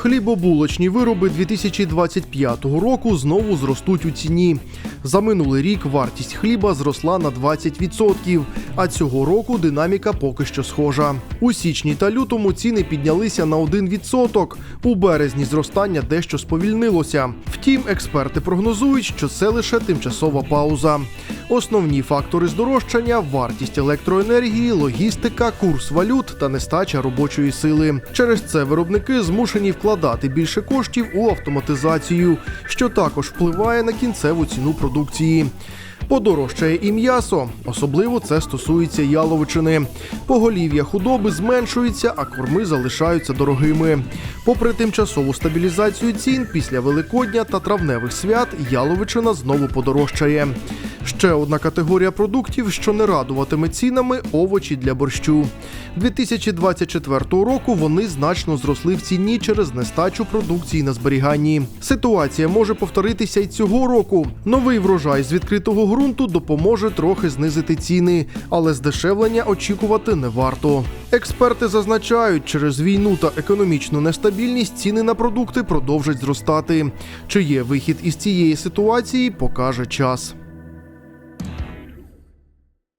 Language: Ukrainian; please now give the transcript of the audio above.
Хлібобулочні вироби 2025 року знову зростуть у ціні. За минулий рік вартість хліба зросла на 20%, а цього року динаміка поки що схожа. У січні та лютому ціни піднялися на 1%. У березні зростання дещо сповільнилося. Втім, експерти прогнозують, що це лише тимчасова пауза. Основні фактори здорожчання вартість електроенергії, логістика, курс валют та нестача робочої сили. Через це виробники змушені вкладати більше коштів у автоматизацію, що також впливає на кінцеву ціну продукції. Подорожчає і м'ясо, особливо це стосується яловичини. Поголів'я худоби зменшується, а корми залишаються дорогими. Попри тимчасову стабілізацію цін після Великодня та травневих свят, яловичина знову подорожчає. Ще одна категорія продуктів, що не радуватиме цінами овочі для борщу. 2024 року вони значно зросли в ціні через нестачу продукції на зберіганні. Ситуація може повторитися й цього року. Новий врожай з відкритого ґрунту допоможе трохи знизити ціни, але здешевлення очікувати не варто. Експерти зазначають, через війну та економічну нестабільність ціни на продукти продовжать зростати. Чи є вихід із цієї ситуації, покаже час.